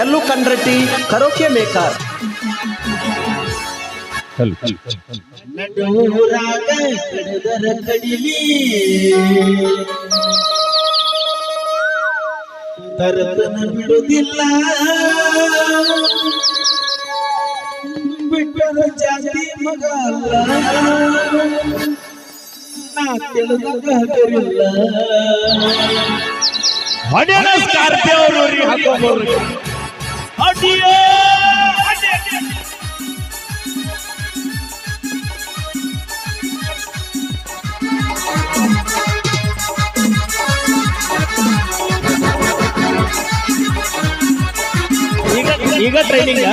ಎಲ್ಲು ಕಂಡ್ರೆಟ್ಟಿ karaoke maker ನಡುರಾಗ ಕಡದರ ಕಡಿಲಿ. ತರತನ ಬಿಡುವುದಿಲ್ಲ ಬಿಟ್ಟರ ಜಾತಿ ಮಗ ಅಲ್ಲ. ನಾ ತಿಳಿದಾಗ ಹಗರಿಲ್ಲ ಹೊಡೆನ ಸ್ಕಾರ್ಪಿಯೋ ಹಾಕೋಬೋರು ಅಡಿಯೋ ಈಗ ಈಗ ಟ್ರೈನಿಂಗ್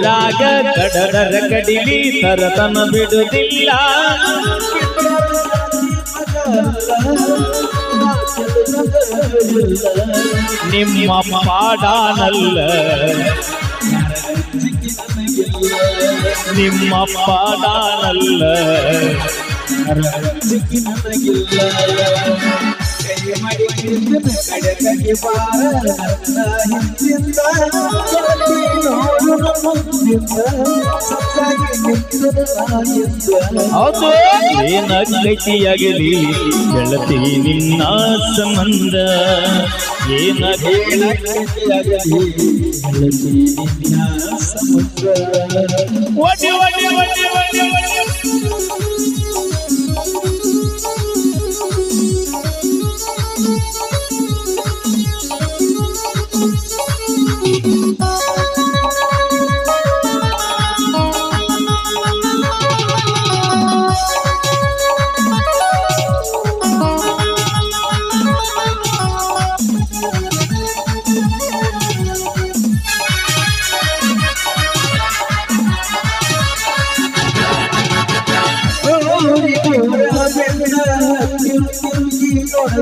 ರಾಗ ಕಡದರ ಕಡಿಲಿ ಸರತನ ಬಿಡುವುದಿಲ್ಲ ನಿಮ್ಮ ಪಾಡಾನಲ್ಲ ನಿಮ್ಮ ಪಾಡಾನಲ್ಲ ಹೌದು. ಏನ ಗತಿಯಾಗಲಿ ಗೆಳತಿ ನಿನ್ನ ಸಂಬಂಧ. ಏನ ಗೆಳತಿ ನಿನ್ನ ಸಮುದ್ರ ಒಡಿ ಒಡಿ ಒಡಿ ಒಡಿ ಒಡಿ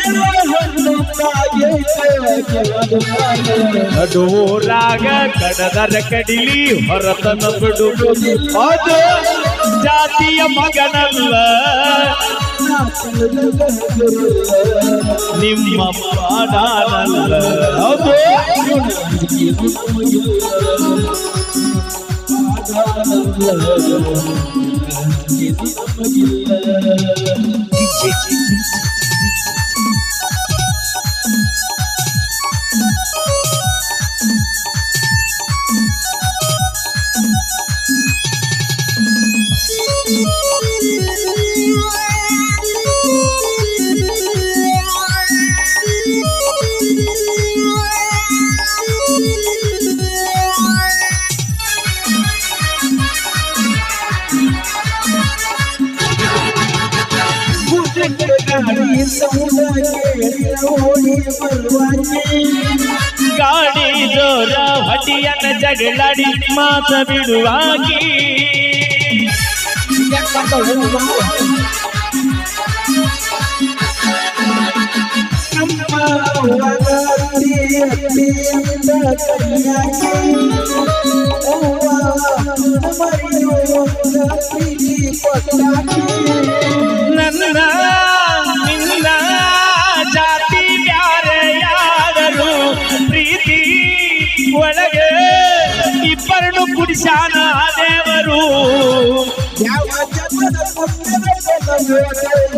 ಬಾಳೆ ಏನೋ ಹೊನ್ನು ಕಾಯೈತೆ ನಡುರಾಗ ಕಡದರ ಕಡಿಲಿ ಹೊರತನ ಬಿಡುವುದು ಅದು ಜಾತಿಯ ಮಗನಲ್ಲ ನಿಮ್ಮ गाड़ी समुदा गाड़ी जोरा हटिया जगलाड़ी माता बिड़वा की ಪಾಡಾನಲ್ಲ ಹೌದು ಗಾಡಿ ಸೌಂಡ ಕೇಳಿ ಓಡಿ ಬರುವಾಗೆ ಗಾಡಿ ಜೋರ ಹಟಿಯನ್ನ ಜಗಳಾಡಿ ಮಾತ ಬಿಡುವಾಗಿ ನಮ್ಮ ಅವಗಾರಿ ಅತ್ತಿಯಿಂದ ಕೈಯಾಗೆ ಅವ್ವ ಮರೆಯುವಂತ ಪ್ರೀತಿ ನಿನ್ನ ಜಾತಿ ಬ್ಯಾರೆಯಾದರು ಪ್ರೀತಿ ಒಳಗೆ ಇಬ್ಬರನ್ನು ಕುಡಿಸಾನ ದೇವರು. ಮಾಡಿ ಮಾಡಿ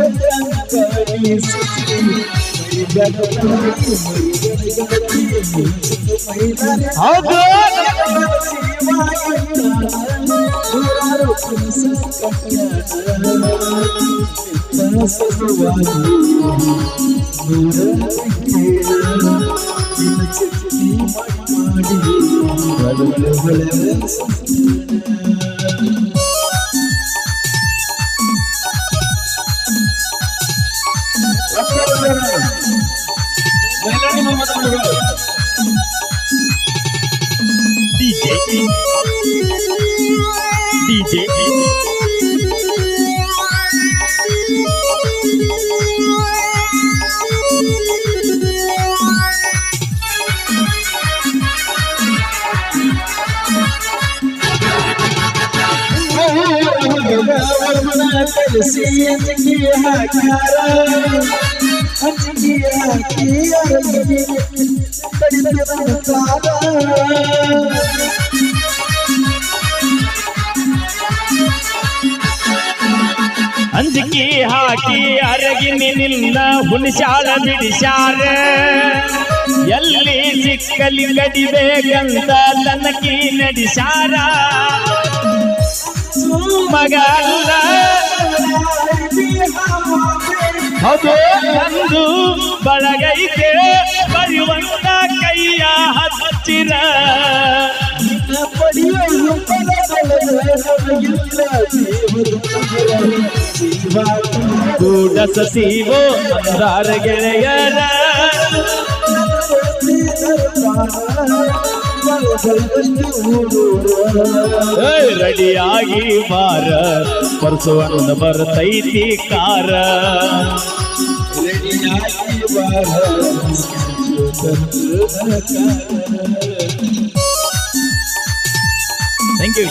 तरसीत की की ಹಾಕಿ ಅರಗಿನಿ ನಿನ್ನ ಹುಣಸಾಳ ಬಿಡಿಸಾರ ಎಲ್ಲಿ ಸಿಕ್ಕಲಿ ಕಡಿಬೇಕಂತ ತನಕಿ ನಡಿಸಾರ ಮಗ ಅಲ್ಲ ಬಂದು ನಂದು ಬಳಗೈತೆ. ಜೀವ ಕೂಡ ಸಸಿವೋ ಅಂದಾರ ಗೆಳೆಯರ. ರೆಡಿಯಾಗಿ ಬಾರ. ಪರ್ಸುವನ್ನ ಬರ್ತೈತಿ ಕಾರ. Thank you